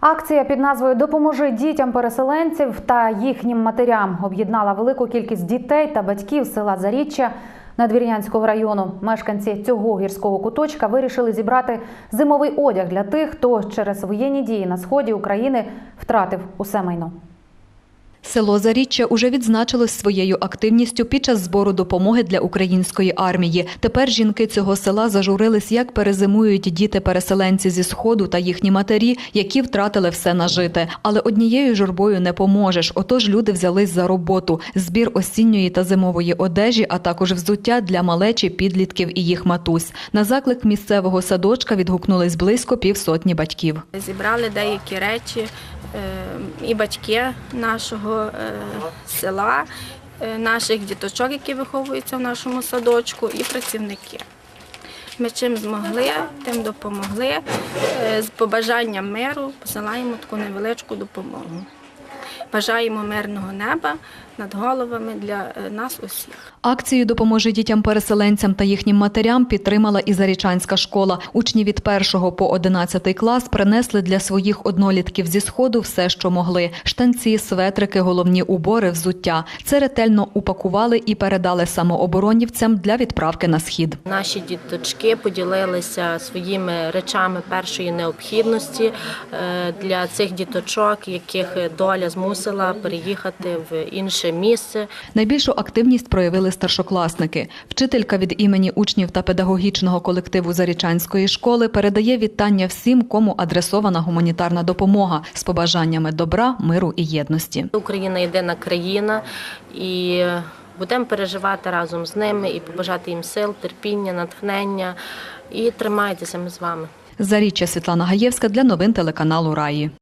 Акція під назвою Допоможи дітям переселенців та їхнім матерям об'єднала велику кількість дітей та батьків села Заріччя Надвірнянського району. Мешканці цього гірського куточка вирішили зібрати зимовий одяг для тих, хто через воєнні дії на сході України втратив усе майно. Село Заріччя уже відзначилось своєю активністю під час збору допомоги для української армії. Тепер жінки цього села зажурились, як перезимують діти-переселенці зі сходу та їхні матері, які втратили все нажите. Але однією журбою не поможеш. Отож люди взялись за роботу: збір осінньої та зимової одежі, а також взуття для малечі, підлітків і їх матусь. На заклик місцевого садочка відгукнулись близько півсотні батьків. Зібрали деякі речі е, і батьки нашого е, села, е, наших діточок, які виховуються в нашому садочку, і працівники. Ми чим змогли, тим допомогли. Е, З побажанням миру посилаємо таку невеличку допомогу. Бажаємо мирного неба над головами для е, нас усіх. Акцію допоможе дітям-переселенцям та їхнім матерям підтримала і Зарічанська школа. Учні від 1 по 11 клас принесли для своїх однолітків зі сходу все, що могли: штанці, светрики, головні убори, взуття. Це ретельно упакували і передали самооборонівцям для відправки на схід. Наші діточки поділилися своїми речами першої необхідності е, для цих діточок, яких доля змусила переїхати в інше місце. Найбільшу активність проявили старшокласники. Вчителька від імені учнів та педагогічного колективу Зарічанської школи передає вітання всім, кому адресована гуманітарна допомога з побажаннями добра, миру і єдності. Україна єдина країна і будемо переживати разом з ними і побажати їм сил, терпіння, натхнення. І тримайтеся ми з вами. Заріччя Світлана Гаєвська для новин телеканалу Раї.